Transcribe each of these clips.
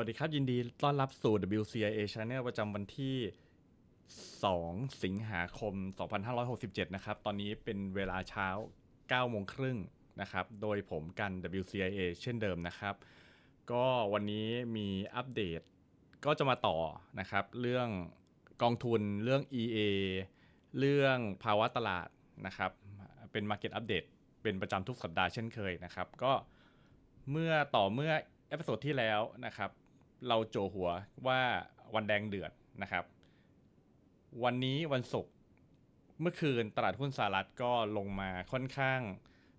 วัสดีครับ ยินดีต้อนรับสู่ WCIA Channel ประจำวันที่ 2 สิงหาคม 2567 นะครับ ตอนนี้เป็นเวลาเช้า 9 โมงครึ่งนะครับ โดยผมกัน WCIA เช่นเดิมนะครับ ก็วันนี้มีอัปเดตก็จะมาต่อนะครับ เรื่องกองทุนเรื่อง EA เรื่องภาวะตลาดนะครับ เป็น Market Update เป็นประจำทุกสัปดาห์เช่นเคยนะครับ ก็เมื่อต่อเมื่อเอพิโซดที่แล้วนะครับ เราโจหัวว่าวันแดงเดือดนะครับ วันนี้วันศุกร์เมื่อคืนตลาดหุ้นสหรัฐก็ลงมาค่อนข้าง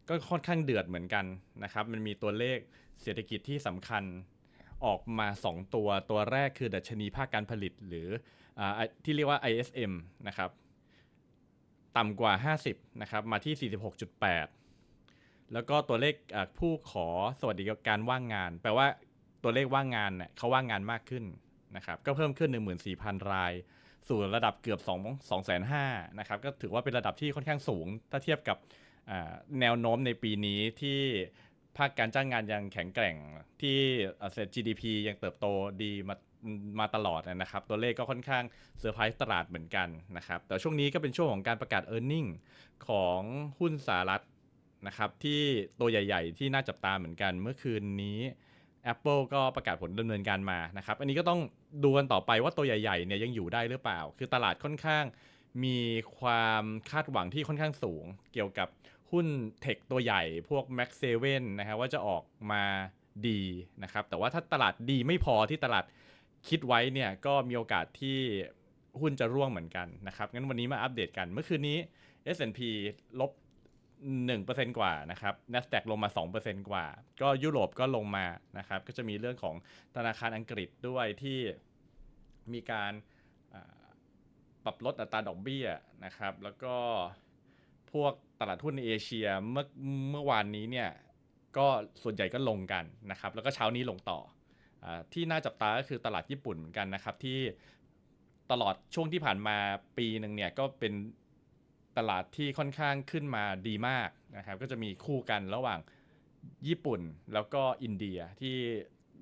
ก็ค่อนข้างเดือดเหมือนกันนะครับ มันมีตัวเลขเศรษฐกิจที่สำคัญออกมา 2 ตัวตัวแรกคือดัชนีภาคการผลิตหรืออที่เรียกว่า ISM นะครับต่ำกว่า 50นะครับมาที่ 46.8 แล้วก็ตัวเลขผู้ขอสวัสดิการว่างงาน แปลว่า ตัวเลขว่างงานเนี่ยเขาว่างงานมากขึ้นนะครับก็เพิ่มขึ้น 14,000 ราย สู่ระดับเกือบ 2 2,500นะครับก็ถือว่าเป็นระดับที่ค่อนข้างสูง ถ้าเทียบกับแนวโน้มในปีนี้ที่ภาคการจ้างงานยังแข็งแกร่งที่เศรษฐ GDP ยังเติบโตดีมามาตลอดนะครับ ตัวเลขก็ค่อนข้างเซอร์ไพรส์ตลาดเหมือนกันนะครับ แต่ช่วงนี้ก็เป็นช่วงของการประกาศ e a r n i n g ของหุ้นสหรัฐนะครับที่ตัวใหญ่ ๆ ที่น่าจับตาเหมือนกันเมื่อคืนนี้ Apple ก็ประกาศผลดำเนินการมานะครับ อันนี้ก็ต้องดูกันต่อไปว่าตัวใหญ่ๆเนี่ยยังอยู่ได้หรือเปล่า คือตลาดค่อนข้างมีความคาดหวังที่ค่อนข้างสูง เกี่ยวกับหุ้นเทคตัวใหญ่พวก Max 7นะครับว่าจะออกมาดีนะครับ แต่ว่าถ้าตลาดดีไม่พอที่ตลาดคิดไว้เนี่ยก็มีโอกาสที่หุ้นจะร่วงเหมือนกันนะครับ งั้นวันนี้มาอัปเดตกัน เมื่อคืนนี้ S&P ลบ 1%กว่านะครับ NASDAQ ลงมา 2%กว่า ก็ยุโรปก็ลงมานะครับ ก็จะมีเรื่องของธนาคารอังกฤษด้วยที่มีการปรับลดอัตราดอกเบี้ยนะครับ แล้วก็พวกตลาดหุ้นในเอเชียเมื่อเมื่อวานนี้เนี่ยก็ส่วนใหญ่ก็ลงกันนะครับ แล้วก็เช้านี้ลงต่ออที่น่าจับตาก็คือตลาดญี่ปุ่นเหมือนกันนะครับที่ตลอดช่วงที่ผ่านมาปีหนึ่งเนี่ยก็เป็น ตลาดที่ค่อนข้างขึ้นมาดีมากนะครับก็จะมีคู่กันระหว่างญี่ปุ่นแล้วก็อินเดียที่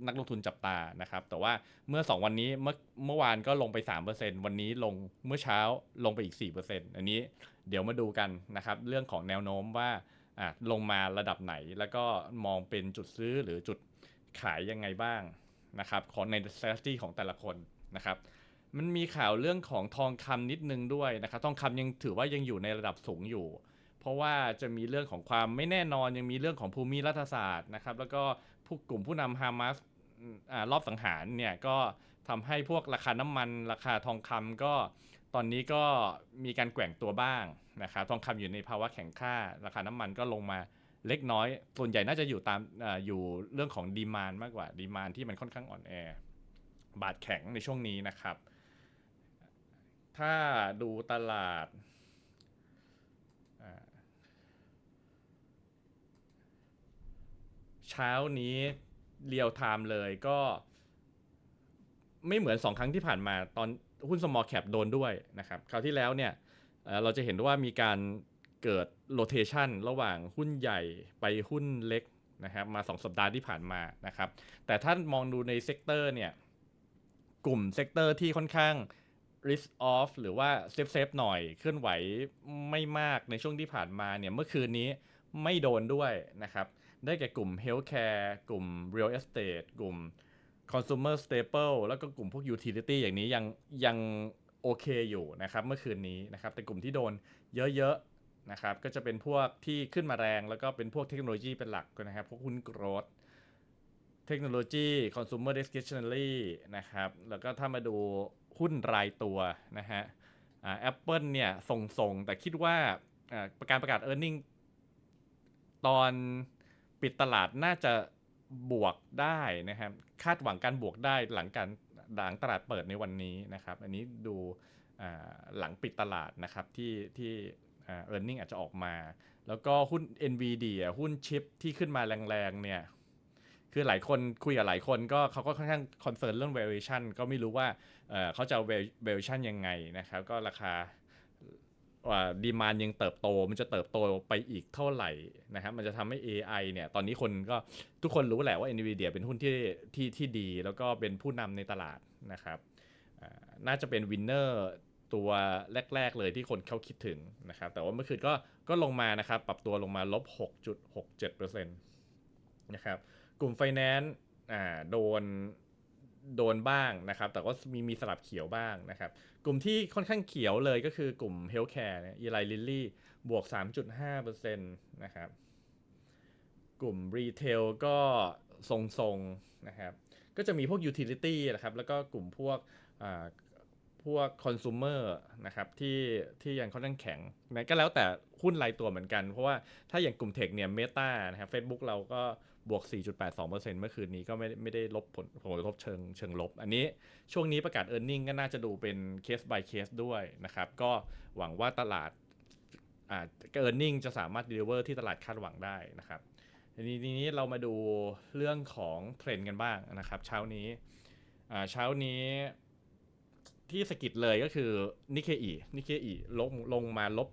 นักลงทุนจับตานะครับ แต่ว่าเมื่อ 2 วันนี้เมื่อเมื่อวานก็ลงไป 3%วันนี้ลงเมื่อเช้าลงไปอีก 4%อันนี้เดี๋ยวมาดูกันนะครับ เรื่องของแนวโน้มว่าอะลงมาระดับไหน แล้วก็มองเป็นจุดซื้อหรือจุดขายยังไงบ้างนะครับของใน strategy ของแต่ละคนนะครับ มันมีข่าวเรื่องของทองคำนิดนึงด้วยนะครับ ทองคำยังถือว่ายังอยู่ในระดับสูงอยู่ เพราะว่าจะมีเรื่องของความไม่แน่นอนยังมีเรื่องของภูมิรัฐศาสตร์นะครับ แล้วก็ผู้กลุ่มผู้นำฮามาสอ่ารอบสังหารเนี่ยก็ทำให้พวกราคาน้ำมัน ราคาทองคำก็ตอนนี้ก็มีการแกว่งตัวบ้างนะครับทองคำอยู่ในภาวะแข็งค่า ราคาน้ำมันก็ลงมาเล็กน้อย ส่วนใหญ่น่าจะอยู่ตามอาอยู่เรื่องของดีมานมากกว่าดีมานที่มันค่อนข้างอ่อนแอบาทแข็งในช่วงนี้นะครับ ถ้าดูตลาด เช้านี้เรียวไทม์เลยก็ ไม่เหมือน2ครั้งที่ผ่านมาตอนหุ้น small cap โดนด้วยนะครับ คราวที่แล้วเนี่ยเราจะเห็นว่ามีการเกิด rotation ระหว่างหุ้นใหญ่ไปหุ้นเล็กนะครับมา 2 สัปดาห์ที่ผ่านมานะครับ แต่ถ้ามองดูในเซกเตอร์เนี่ยกลุ่มเซกเตอร์ที่ค่อนข้าง risk off หรือว่าเซฟเซฟหน่อยเคลื่อนไหวไม่มากในช่วงที่ผ่านมาเนี่ยเมื่อคืนนี้ไม่โดนด้วยนะครับ ได้แก่กลุ่ม healthcare กลุ่ม real estate กลุ่ม consumer staple แล้วก็กลุ่มพวก utility อย่างนี้ยังยังโอเคอยู่นะครับเมื่อคืนนี้นะครับ แต่กลุ่มที่โดนเยอะๆนะครับก็จะเป็นพวกที่ขึ้นมาแรง แล้วก็เป็นพวกเทคโนโลยีเป็นหลักนะครับพวกหุ้น growth เทคโนโลยี consumer discretionary นะครับ แล้วก็ถ้ามาดู หุ้นรายตัวนะฮะอ่า Apple เนี่ยส่งๆ แต่คิดว่าอ่าประการประกาศ e a r n i n g ตอนปิดตลาดน่าจะบวกได้นะครับคาดหวังการบวกได้หลังการหลังตลาดเปิดในวันนี้นะครับ อันนี้ดูอ่าหลังปิดตลาดนะครับที่ที่อ่า e a r n i n g อาจจะออกมา แล้วก็หุ้น NVD หุ้นชิปที่ขึ้นมาแรงๆเนี่ย คือหลายคนคุยกับหลายคนก็เขาก็ค่อนข้างคอนเซิร์นเรื่อง valuation ก็ไม่รู้ว่าเเขาจะเอา valuation ยังไงนะครับ ก็ราคาดีมานยังเติบโต มันจะเติบโตไปอีกเท่าไหร่นะครับ มันจะทำให้ AI เนี่ย ตอนนี้คนก็ทุกคนรู้แหละว่า NVIDIA เป็นหุ้นที่ที่ที่ดี แล้วก็เป็นผู้นำในตลาดนะครับ น่าจะเป็นวินเนอร์ตัวแรก ๆ เลยที่คนเขาคิดถึงนะครับ แต่ว่าเมื่อคืนก็ก็ลงมานะครับ ปรับตัวลงมาลบ 6.67%นะครับ กลุ่มไฟแนนซ์อ่าโดนโดนบ้างนะครับ แต่ก็มีมีสลับเขียวบ้างนะครับ กลุ่มที่ค่อนข้างเขียวเลยก็คือกลุ่มเฮลท์แคร์อีไลลิลลี่บวก 3.5%นะครับ กลุ่มรีเทลก็ทรงๆนะครับ ก็จะมีพวกยูทิลิตี้นะครับ แล้วก็กลุ่มพวกอ่าพวกคอน sumer นะครับที่ที่ยังค่อนข้างแข็งนะก็แล้วแต่หุ้นรายตัวเหมือนกัน เพราะว่าถ้าอย่างกลุ่มเทคเนี่ยเมตานะครับ Facebook เราก็ บวก 4.82%เมื่อคืนนี้ก็ไม่ได้ไม่ได้ลบผลผลกระทบเชิงเชิงลบ อันนี้ช่วงนี้ประกาศ e a r n i n g ก็น่าจะดูเป็นเคส by เคสด้วยนะครับ ก็หวังว่าตลาดอ่า e a r n i n g จะสามารถ deliver ที่ตลาดคาดหวังได้นะครับทีนี้ทีนี้เรามาดูเรื่องของเทรนด์กันบ้างนะครับ เช้านี้อ่าเช้านี้ที่สะกิดเลยก็คือนิเคอีนิเคอีลงลงมาลบ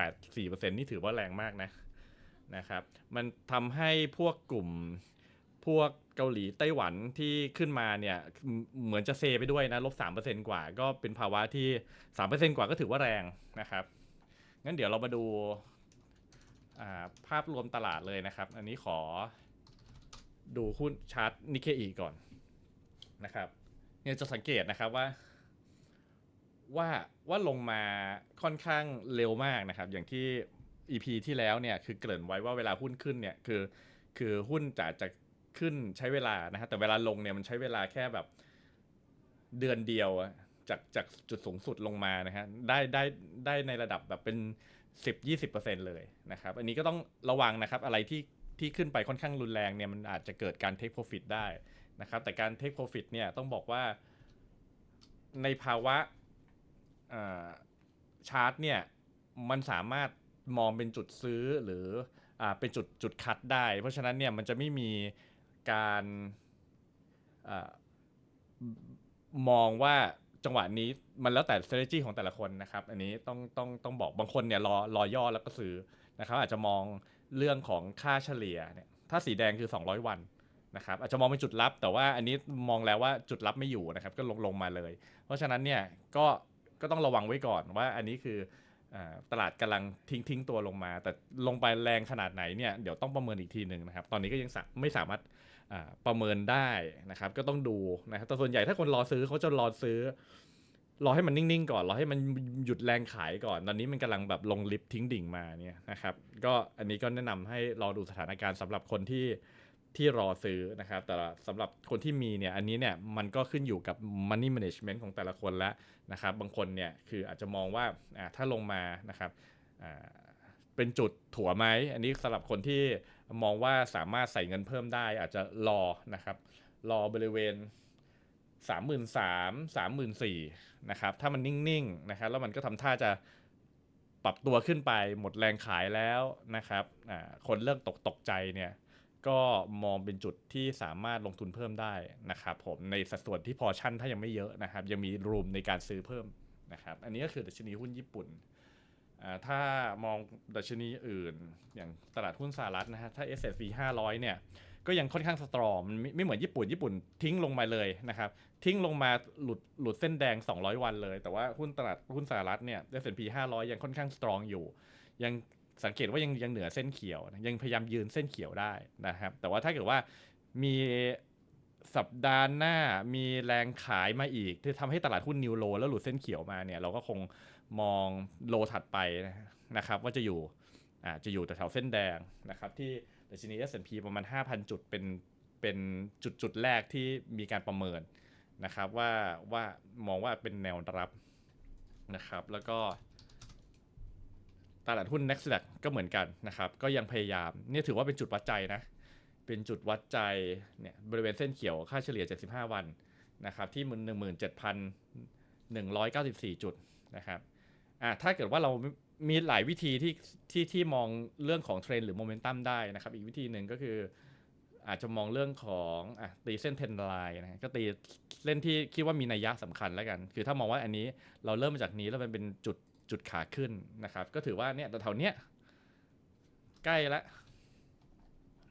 4.84%นี่ถือว่าแรงมากนะ นะครับมันทำให้พวกกลุ่มพวกเกาหลีไต้หวันที่ขึ้นมาเนี่ยเหมือนจะเซไปด้วยนะลบ3%กว่าก็เป็นภาวะที่3%กว่าก็ถือว่าแรงนะครับงั้นเดี๋ยวเรามาดูาภาพรวมตลาดเลยนะครับ อันนี้ขอดูหุ้นชาร์ตนิเคอีก่อนนะครับเนี่ยจะสังเกตนะครับว่าว่าว่าลงมาค่อนข้างเร็วมากนะครับ อย่างที่ EP ที่แล้วเนี่ยคือเกริ่นไว้ว่าเวลาหุ้นขึ้นเนี่ยคือคือหุ้นจะจะขึ้นใช้เวลานะฮะแต่เวลาลงเนี่ยมันใช้เวลาแค่แบบเดือนเดียวจากจากจุดสูงสุดลงมานะฮะได้ได้ได้ในระดับแบบเป็น 10-20%เลยนะครับ อันนี้ก็ต้องระวังนะครับอะไรที่ที่ขึ้นไปค่อนข้างรุนแรงเนี่ยมันอาจจะเกิดการ take profit ได้นะครับแต่การ take profit เนี่ยต้องบอกว่าในภาวะชาร์ตเนี่ยมันสามารถ มองเป็นจุดซื้อหรืออ่าเป็นจุดจุดคัดได้ เพราะฉะนั้นเนี่ยมันจะไม่มีการอามองว่าจังหวะนี้มันแล้วแต่ strategy ของแต่ละคนนะครับ อันนี้ต้องต้องต้องบอกบางคนเนี่ยรอรอย่อแล้วก็ซื้อนะครับ อาจจะมองเรื่องของค่าเฉลี่ยเนี่ยถ้าสีแดงคือ 200 วันนะครับอาจจะมองเป็นจุดรับ แต่ว่าอันนี้มองแล้วว่าจุดรับไม่อยู่นะครับก็ลงลงมาเลย เพราะฉะนั้นเนี่ยก็ก็ต้องระวังไว้ก่อนว่าอันนี้คือ ตลาดกำลังทิ้งทิ้งตัวลงมา แต่ลงไปแรงขนาดไหนเนี่ยเดี๋ยวต้องประเมินอีกทีหนึ่งนะครับ ตอนนี้ก็ยังสะไม่สามารถประเมินได้นะครับ ก็ต้องดูนะครับแต่ส่วนใหญ่ถ้าคนรอซื้อเขาจะรอซื้อ รอให้มันนิ่งๆก่อน รอให้มันหยุดแรงขายก่อน ตอนนี้มันกำลังแบบลงลิฟทิ้งดิ่งมาเนี่ยนะครับ ก็อันนี้ก็แนะนำให้รอดูสถานการณ์สำหรับคนที่ ที่รอซื้อนะครับ แต่สำหรับคนที่มีเนี่ยอันนี้เนี่ยมันก็ขึ้นอยู่กับ money management ของแต่ละคนแล้วนะครับ บางคนเนี่ยคืออาจจะมองว่าอ่าถ้าลงมานะครับอ่าเป็นจุดถั่วไหมอันนี้สำหรับคนที่มองว่าสามารถใส่เงินเพิ่มได้ อาจจะรอนะครับ รอบริเวณสามหมื่นสามสามหมื่นสี่นะครับ ถ้ามันนิ่งๆนะครับแล้วมันก็ทำท่าจะปรับตัวขึ้นไปหมดแรงขายแล้วนะครับอ่าคนเริ่มตกตกใจเนี่ย ก็มองเป็นจุดที่สามารถลงทุนเพิ่มได้นะครับผมในสัดส่วนที่พอชั่นถ้ายังไม่เยอะนะครับ ยังมีรูมในการซื้อเพิ่มนะครับ อันนี้ก็คือดัชนีหุ้นญี่ปุ่นอ่าถ้ามองดัชนีอื่น อย่างตลาดหุ้นสหรัฐนะฮะถ้า S&P 500 เนี่ยก็ยังค่อนข้างสตรองมันไม่ไม่เหมือนญี่ปุ่นญี่ปุ่นทิ้งลงมาเลยนะครับ ทิ้งลงมาหลุดหลุดเส้นแดง 200 วันเลย แต่ว่าหุ้นตลาดหุ้นสหรัฐเนี่ย S&P 500 ยังค่อนข้างสตรองอยู่ ยัง สังเกตว่ายังยังเหนือเส้นเขียวยังพยายามยืนเส้นเขียวได้นะครับ แต่ว่าถ้าเกิดว่ามีสัปดาห์หน้ามีแรงขายมาอีก ที่ทำให้ตลาดหุ้นนิวโลแล้วหลุดเส้นเขียวมาเนี่ยเราก็คงมองโลถัดไปนะครับ ว่าจะอยู่อาจะอยู่แถวเส้นแดงนะครับที่ดัชนี S&P ประมาณ 5,000 จุดเป็นเป็นจุดจุดแรกที่มีการประเมินนะครับว่าว่ามองว่าเป็นแนวรับนะครับ แล้วก็ ตลาดหุ้น NASDAQ ก็เหมือนกันนะครับ ก็ยังพยายามนี่ถือว่าเป็นจุดวัดใจนะ เป็นจุดวัดใจเนี่ยบริเวณเส้นเขียวค่าเฉลี่ย 75 วันนะครับที่มัน17,194 จุดนะครับอ่าถ้าเกิดว่าเรามีหลายวิธีที่ที่ที่มองเรื่องของเทรนหรือโมเมนตัมได้นะครับ อีกวิธีหนึ่งก็คืออาจจะมองเรื่องของอะตีเส้นเทรนไลน์นะก็ตีเส้นที่คิดว่ามีนัยยะสำคัญแล้วกัน คือถ้ามองว่าอันนี้เราเริ่มมาจากนี้แล้วมันเป็นจุด จุดขาขึ้นนะครับ ก็ถือว่าเนี่ยแถวๆเนี้ยใกล้ละ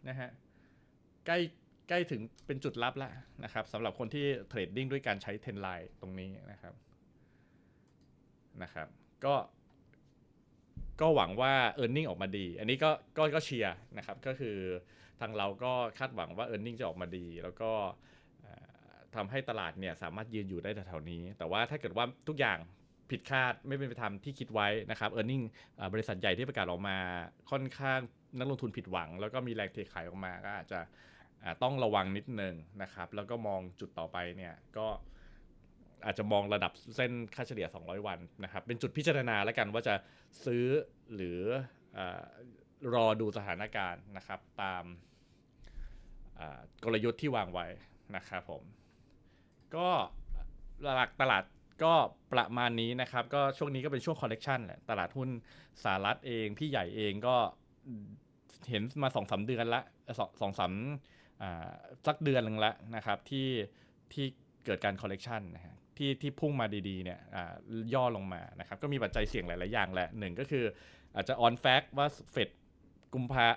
นะฮะใกล้ใกล้ถึงเป็นจุดรับแล้วนะครับสำหรับคนที่เทรดดิ้งด้วยการใช้เทนไลน์ตรงนี้นะครับนะครับ ก็ก็หวังว่า e a r n i n g ออกมาดี อันนี้ก็ก็ก็เชียร์นะครับ ก็คือทางเราก็คาดหวังว่า e a r n i n g จะออกมาดี แล้วก็ทำให้ตลาดเนี่ยสามารถยืนอยู่ได้แถวๆนี้ แต่ว่าถ้าเกิดว่าทุกอย่าง ผิดคาดไม่เป็นไปตามที่คิดไว้นะครับ e a r n i n g อ่าบริษัทใหญ่ที่ประกาศออกมาค่อนข้างนักลงทุนผิดหวัง แล้วก็มีแรงเทขายออกมาก็อาจจะต้องระวังนิดนึงนะครับ แล้วก็มองจุดต่อไปเนี่ยก็อาจจะมองระดับเส้นค่าเฉลี่ย 200 วันนะครับ เป็นจุดพิจารณาแล้วกันว่าจะซื้อหรืออรอดูสถานการณ์นะครับ ตามกลยุทธ์ที่วางไว้นะครับผม ก็หลักตลาด ก็ประมาณนี้นะครับ ก็ช่วงนี้ก็เป็นช่วงคอลเลกชันแหละตลาดหุ้นสหรัฐเอง พี่ใหญ่เองก็เห็นมาสองสาเดือนละสองสองสามสักเดือนหนึ่งละนะครับที่ที่เกิดการคอลเลกชันนะฮะที่ที่พุ่งมาดีๆเนี่ยย่อลงมานะครับก็มีปัจจัยเสี่ยงหลาย ๆ อย่างแหละหนึ่งก็คืออาจจะออนแฟกว่าเฟดกุมภา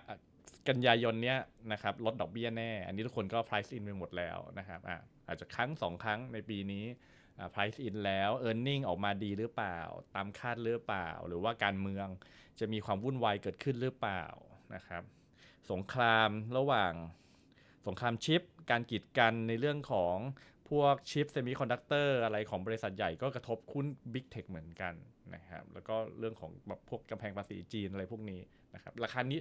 กันยายนเนี้ยนะครับลดดอกเบี้ยแน่ อันนี้ทุกคนก็ price in ไปหมดแล้วนะครับอ่าอาจจะครั้งสองครั้งในปีนี้ price in แล้ว e a r n i n g ออกมาดีหรือเปล่า ตามคาดหรือเปล่า หรือว่าการเมืองจะมีความวุ่นวายเกิดขึ้นหรือเปล่านะครับ สงครามระหว่างสงครามชิป การกีดกันในเรื่องของพวกชิปเซมิคอนดักเตอร์อะไรของบริษัทใหญ่ก็กระทบคุณ Big Tech เหมือนกันนะครับ แล้วก็เรื่องของแบบพวกกำแพงภาษีจีนอะไรพวกนี้นะครับ ราคานี้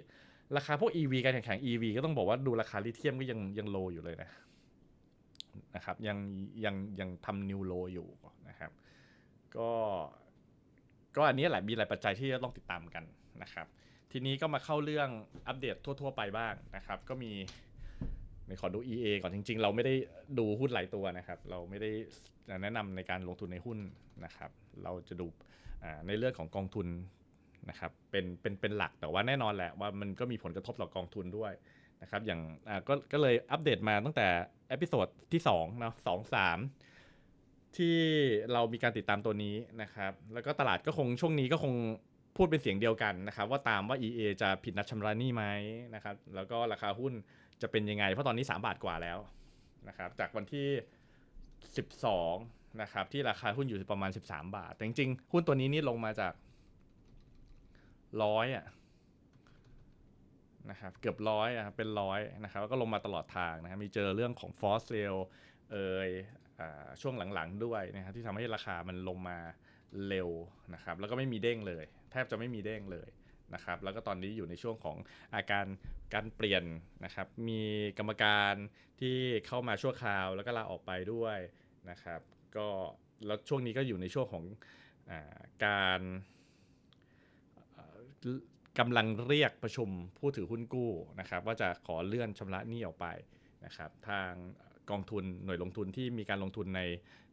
ราคาพวก EV การแข่งขัน EV ก็ต้องบอกว่าดูราคาลิเธียมก็ยังยังโลอยู่เลยนะ นะครับยังยังยังทำนิวโลอยู่นะครับก็ก็อันนี้แหละมีหลายปัจจัยที่จะต้องติดตามกันนะครับ ทีนี้ก็มาเข้าเรื่องอัปเดตทั่ว ๆ ไปบ้างนะครับ ก็มีในขอดู EA ก่อนจริง ๆ เราไม่ได้ดูหุ้นหลายตัวนะครับ เราไม่ได้แนะนำในการลงทุนในหุ้นนะครับ เราจะดูในเรื่องของกองทุนนะครับเป็นเป็นเป็นหลักแต่ว่าแน่นอนแหละว่ามันก็มีผลกระทบต่อกองทุนด้วย นะครับอย่างอ่าก็ก็เลยอัปเดตมาตั้งแต่เอพิโซดที่2เนาะสองสามที่เรามีการติดตามตัวนี้นะครับแล้วก็ตลาดก็คงช่วงนี้ก็คงพูดเป็นเสียงเดียวกันนะครับว่าตามว่า EA จะผิดนัดชำระหนี้ไหมนะครับแล้วก็ราคาหุ้นจะเป็นยังไง เพราะตอนนี้ 3 บาทกว่าแล้วนะครับจากวันที่ 12นะครับที่ราคาหุ้นอยู่ประมาณ 13 บาท แต่จริงๆ หุ้นตัวนี้นี่ลงมาจากร้อยอะ นะครับเกือบร้อยอะครับเป็นร้อยนะครับแล้วก็ลงมาตลอดทางนะครับมีเจอเรื่องของฟอสเซลเอยอาช่วงหลังๆด้วยนะครับที่ทำให้ราคามันลงมาเร็วนะครับแล้วก็ไม่มีเด้งเลย แทบจะไม่มีเด้งเลยนะครับแล้วก็ตอนนี้อยู่ในช่วงของอาการการเปลี่ยนนะครับมีกรรมการที่เข้ามาชั่วคราวแล้วก็ลาออกไปด้วยนะครับก็แล้วช่วงนี้ก็อยู่ในช่วงของอาการ กำลังเรียกประชุมผู้ถือหุ้นกู้นะครับว่าจะขอเลื่อนชำระหนี้ออกไปนะครับทางกองทุนหน่วยลงทุนที่มีการลงทุนใน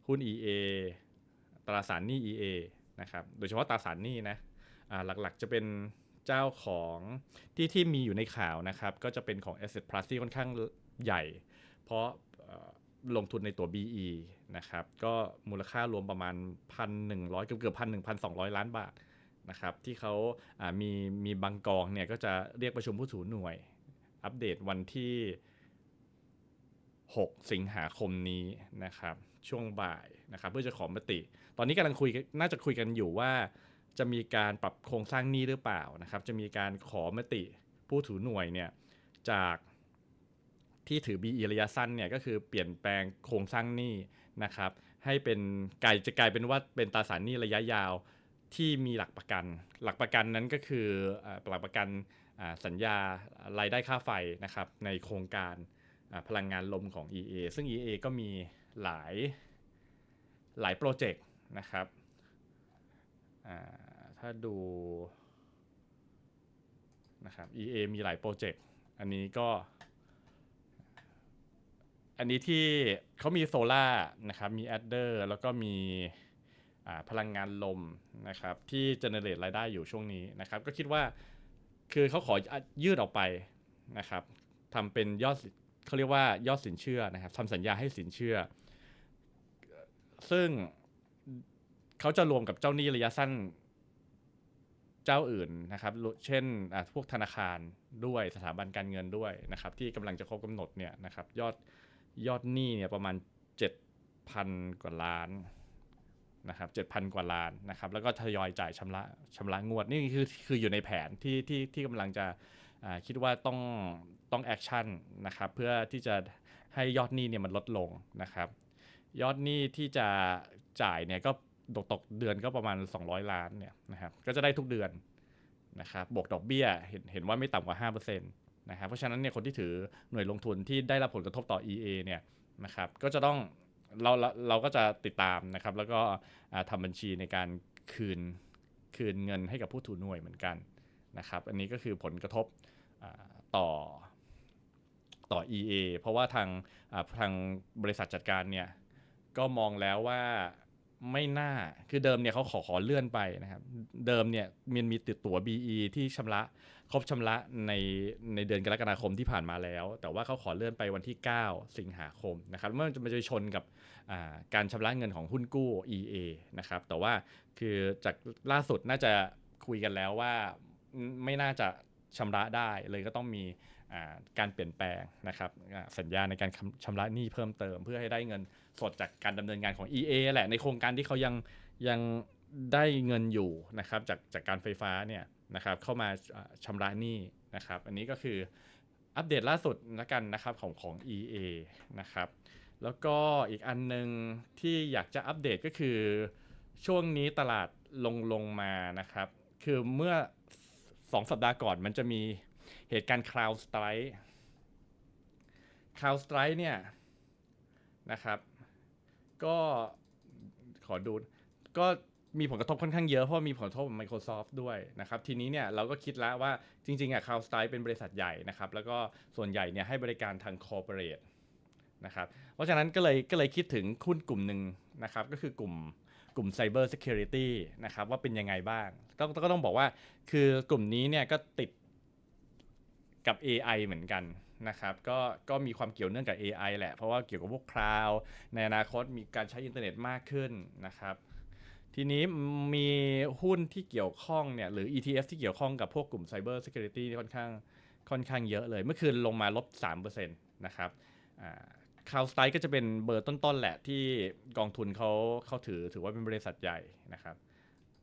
หุ้น EA ตราสารหนี้ EA นะครับโดยเฉพาะตราสารหนี้นะหลักๆจะเป็นเจ้าของที่ที่มีอยู่ในข่าวนะครับก็จะเป็นของ Asset Plus ที่ค่อนข้างใหญ่ เพราะลงทุนในตัว BE นะครับก็มูลค่ารวมประมาณ 1,100 เกือบเกือบพันหนึ่งพันสองร้อยล้านบาท นะครับที่เขาามีมีบางกองเนี่ยก็จะเรียกประชุมผู้ถือหน่วย อัปเดตวันที่ 6 สิงหาคมนี้นะครับช่วงบ่ายนะครับเพื่อจะขอมติ ตอนนี้กำลังคุยนน่าจะคุยกันอยู่ว่าจะมีการปรับโครงสร้างหนี้หรือเปล่านะครับจะมีการขอมติผู้ถือหน่วยเนี่ยจากที่ถือ BE ระยะสั้นเนี่ยก็คือเปลี่ยนแปลงโครงสร้างหนี้นะครับให้เป็นกลายจะกลายเป็นว่าเป็นตราสารหนี้ระยะยาว ที่มีหลักประกัน หลักประกันนั้นก็คือหลักประกันสัญญารายได้ค่าไฟนะครับในโครงการพลังงานลมของ EA ซึ่ง EA ก็มีหลายหลายโปรเจกต์นะครับถ้าดูนะครับ EA มีหลายโปรเจกต์ อันนี้ก็ อันนี้ที่เขามีโซล่านะครับ มีแอดเดอร์แล้วก็มี พลังงานลมนะครับที่เจเนเรตรายได้อยู่ช่วงนี้นะครับก็คิดว่าคือเขาขอยืดออกไปนะครับทำเป็นยอดเขาเรียกว่ายอดสินเชื่อนะครับทำสัญญาให้สินเชื่อ ซึ่งเขาจะรวมกับเจ้าหนี้ระยะสั้นเจ้าอื่นนะครับ เช่นพวกธนาคารด้วยสถาบันการเงินด้วยนะครับ ที่กำลังจะครบกำหนดเนี่ยนะครับยอดยอดหนี้เนี่ยประมาณ 7,000 กว่าล้าน นะครับ7,000กว่าล้านนะครับแล้วก็ทยอยจ่ายชำระชำระงวดนี่คือคืออยู่ในแผนที่ที่ที่กำลังจะคิดว่าต้องต้องแอคชั่นนะครับเพื่อที่จะให้ยอดหนี้เนี่ยมันลดลงนะครับยอดหนี้ที่จะจ่ายเนี่ยก็ตกตกเดือนก็ประมาณ 200 ล้านเนี่ยนะครับก็จะได้ทุกเดือนนะครับบวกดอกเบี้ยเห็นเห็นว่าไม่ต่ำกว่า 5%นะครับเพราะฉะนั้นเนี่ยคนที่ถือหน่วยลงทุนที่ได้รับผลกระทบต่อ EA เนี่ยนะครับก็จะต้อง เราเราก็จะติดตามนะครับ แล้วก็ทำทำบัญชีในการคืนคืนเงินให้กับผู้ถือหน่วยเหมือนกันนะครับ อันนี้ก็คือผลกระทบอ่าต่อต่อ EA เพราะว่าทางทางบริษัทจัดการเนี่ยก็มองแล้วว่า ไม่น่า คือเดิมเนี่ยเขาขอขอเลื่อนไปนะครับ เดิมเนี่ยมันมีติดตั๋ว BE ที่ชำระครบชำระในในเดือนกรกฎาคมที่ผ่านมาแล้ว แต่ว่าเขาขอเลื่อนไปวันที่ 9 สิงหาคมนะครับมันจะมาชนกับการชำระเงินของหุ้นกู้ EA นะครับ แต่ว่าคือจากล่าสุดน่าจะคุยกันแล้วว่าไม่น่าจะชำระได้เลยก็ต้องมี การเปลี่ยนแปลงนะครับสัญญาในการชำระหนี้เพิ่มเติม เพื่อให้ได้เงินสดจากการดำเนินงานของ EA แหละในโครงการที่เขายังยังได้เงินอยู่นะครับจากจากการไฟฟ้าเนี่ยนะครับเข้ามาอ่าชำระหนี้นะครับอันนี้ก็คืออัปเดตล่าสุดละกันนะครับของของ EA นะครับแล้วก็อีกอันหนึงที่อยากจะอัปเดตก็คือช่วงนี้ตลาดลงลงมานะครับคือเมื่อ 2 สัปดาห์ก่อนมันจะมี เหตุการณ์ Cloud Strike Cloud Strike เนี่ยนะครับ ก็ขอดูก็มีผลกระทบค่อนข้างเยอะเพราะมีผลกระทบกับ Microsoft ด้วยนะครับทีนี้เนี่ยเราก็คิดแล้วว่าจริงๆอะ Cloud Strike เป็นบริษัทใหญ่นะครับแล้วก็ส่วนใหญ่เนี่ยให้บริการทาง corporate นะครับเพราะฉะนั้นก็เลยก็เลยคิดถึงหุ้นกลุ่มหนึ่งนะครับก็คือกลุ่มกลุ่ม Cyber Security นะครับว่าเป็นยังไงบ้างก็ก็ต้องบอกว่าคือกลุ่มนี้เนี่ยก็ติด กับ AI เหมือนกันนะครับก็ก็มีความเกี่ยวเนื่องกับ AI แหละ เพราะว่าเกี่ยวกับพวกคลาวในอนาคตมีการใช้อินเทอร์เน็ตมากขึ้นนะครับ ทีนี้มีหุ้นที่เกี่ยวข้องเนี่ยหรือ ETF ที่เกี่ยวข้องกับพวกกลุ่ม Cyber Security นี่ค่อนข้างค่อนข้างเยอะเลย เมื่อคืนลงมาลบ 3%นะครับคาวสไตก็จะเป็นเบอร์ต้นๆแหละที่กองทุนเขาเขาถือถือว่าเป็นบริษัทใหญ่นะครับ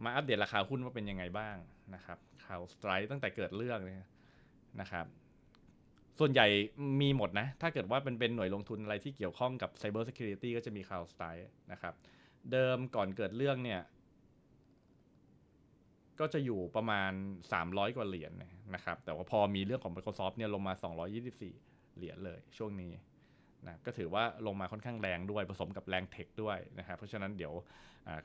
มาอัปเดตราคาหุ้นว่าเป็นยังไงบ้างนะครับคาวสไตร์ตั้งแต่เกิดเรื่องเนี่ย นะครับ ส่วนใหญ่มีหมดนะ ถ้าเกิดว่าเป็นเป็นหน่วยลงทุนอะไรที่เกี่ยวข้องกับ Cyber Security ก็จะมี Cloud Strike นะครับ เดิมก่อนเกิดเรื่องเนี่ย ก็จะอยู่ประมาณ 300 กว่าเหรียญนะครับ แต่ว่าพอมีเรื่องของ Microsoft เนี่ยลงมา 224 เหรียญเลยช่วงนี้นะก็ถือว่าลงมาค่อนข้างแรงด้วยผสมกับแรงเทคด้วยนะครับเพราะฉะนั้นเดี๋ยว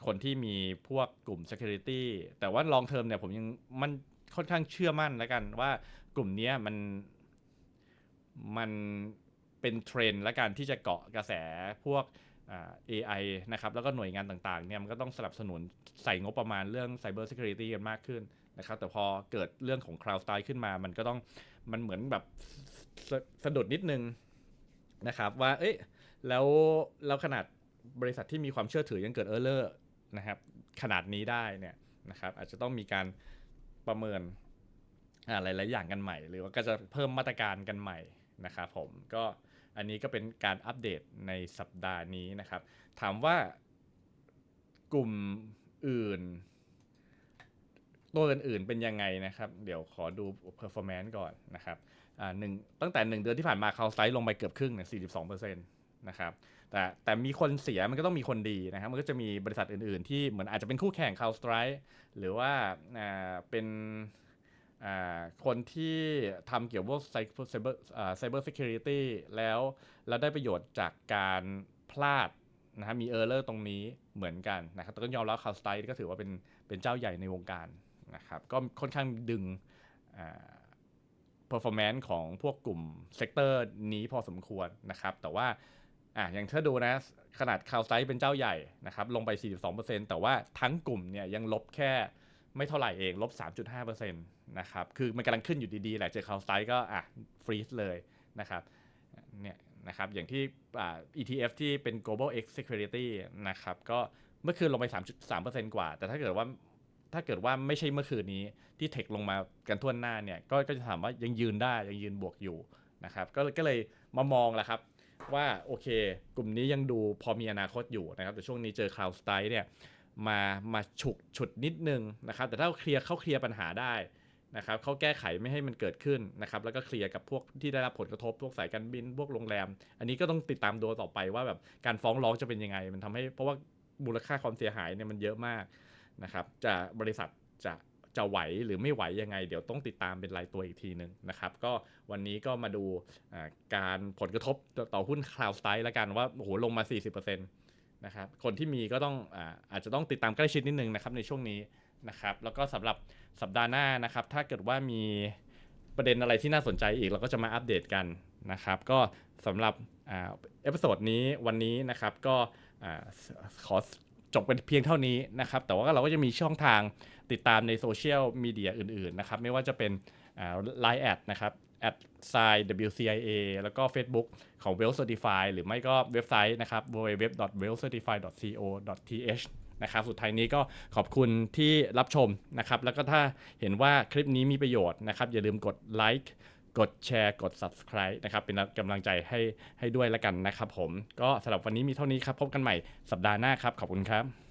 คนที่มีพวกกลุ่ม Security แต่ว่า long term เนี่ยผมยังมัน ค่อนข้างเชื่อมั่นแล้วกัน ว่ากลุ่มนี้มันมันเป็นเทรนและการที่จะเกาะกระแสพวก AI นะครับแล้วก็หน่วยงานต่างๆเนี่ยมันก็ต้องสนับสนุนใส่งบประมาณเรื่อง Cyber Security กันมากขึ้นนะครับแต่พอเกิดเรื่องของ Cloud Strike ขึ้นมามันก็ต้องมันเหมือนแบบสสะดุดนิดนึงนะครับว่าเอ้ยแล้วแล้วขนาดบริษัทที่มีความเชื่อถือยังเกิดเออร์เลอร์นะครับขนาดนี้ได้เนี่ยนะครับอาจจะต้องมีการ ประเมินอะไรหลายๆอย่างกันใหม่ หรือว่าก็จะเพิ่มมาตรการกันใหม่นะครับผมก็อันนี้ก็เป็นการอัปเดตในสัปดาห์นี้นะครับ ถามว่ากลุ่มอื่น ตัวอื่นๆเป็นยังไงนะครับ เดี๋ยวขอดู performance ก่อนนะครับอ่าหนึ่งตั้งแต่ 1 เดือนที่ผ่านมาเขาไซส์ลงไปเกือบครึ่งเนี่ย 42%นะครับ แต่แต่มีคนเสียมันก็ต้องมีคนดีนะครับมันก็จะมีบริษัทอื่น ๆ ที่เหมือนอาจจะเป็นคู่แข่ง c o u n t Strike หรือว่าอ่าเป็นอ่าคนที่ทำเกี่ยวกับ cyber cyber security แล้วแล้วได้ประโยชน์จากการพลาดนะครับมีเออร์เลอร์ตรงนี้เหมือนกันนะครับแต่ก็ยอมรับ c o u n t Strike ก็ถือว่าเป็นเป็นเจ้าใหญ่ในวงการนะครับก็ค่อนข้างดึงอ่า performance ของพวกกลุ่มเซกเตอร์นี้พอสมควรนะครับ แต่ว่า อะอย่างถ้าดูนะขนาดคาวไซต์เป็นเจ้าใหญ่นะครับลงไป 42%แต่ว่าทั้งกลุ่มเนี่ยยังลบแค่ไม่เท่าไหร่เองลบ 3.5%นะครับคือมันกำลังขึ้นอยู่ดีๆแหละเจอคาวไซต์ก็อะฟรีซเลยนะครับเนี่ยนะครับอย่างที่อ่า ETF ที่เป็น global X security นะครับก็เมื่อคืนลงไป 3.3%กว่า แต่ถ้าเกิดว่าถ้าเกิดว่าไม่ใช่เมื่อคืนนี้ที่เทคลงมากันทั่วหน้าเนี่ยก็ก็จะถามว่ายังยืนได้ยังยืนบวกอยู่นะครับก็ก็เลยมามองแหละครับ ว่าโอเค กลุ่มนี้ยังดูพอมีอนาคตอยู่นะครับ แต่ช่วงนี้เจอคลาวสไตล์เนี่ยมามาฉุกฉุดนิดนึงนะครับ แต่ถ้าเคลียร์เขาเคลียร์ปัญหาได้นะครับเขาแก้ไขไม่ให้มันเกิดขึ้นนะครับแล้วก็เคลียร์กับพวกที่ได้รับผลกระทบพวกสายการบิน พวกโรงแรม อันนี้ก็ต้องติดตามดูต่อไปว่าแบบการฟ้องร้องจะเป็นยังไง มันทำให้เพราะว่ามูลค่าความเสียหายเนี่ยมันเยอะมากนะครับจะบริษัทจะ จะไหวหรือไม่ไหวยังไง เดี๋ยวต้องติดตามเป็นรายตัวอีกทีหนึ่งนะครับก็วันนี้ก็มาดูการผลกระทบต่อหุ้นคลาวสไตล์แล้วกันว่าโอ้โหลงมา 40%นะครับคนที่มีก็ต้องอาอาจจะต้องติดตามใกล้ชิดนิดนึงนะครับในช่วงนี้นะครับแล้วก็สำหรับสัปดาห์หน้านะครับถ้าเกิดว่ามีประเด็นอะไรที่น่าสนใจอีกเราก็จะมาอัปเดตกันนะครับก็สำหรับอเอพิโซดนี้วันนี้นะครับก็ขอ จบเป็นเพียงเท่านี้นะครับ แต่ว่าเราก็จะมีช่องทางติดตามในโซเชียลมีเดียอื่นๆนะครับ ไม่ว่าจะเป็นไลน์แอดนะครับแอดไซ WCIA แล้วก็ Facebook ของ Well Certify หรือไม่ก็เว็บไซต์นะครับ www.wellcertify.co.th นะครับสุดท้ายนี้ก็ขอบคุณที่รับชมนะครับ แล้วก็ถ้าเห็นว่าคลิปนี้มีประโยชน์นะครับ อย่าลืมกดไลค์ กดแชร์กด subscribe นะครับเป็นกำลังใจให้ให้ด้วยแล้วกันนะครับผมก็สำหรับวันนี้มีเท่านี้ครับ พบกันใหม่สัปดาห์หน้าครับ ขอบคุณครับ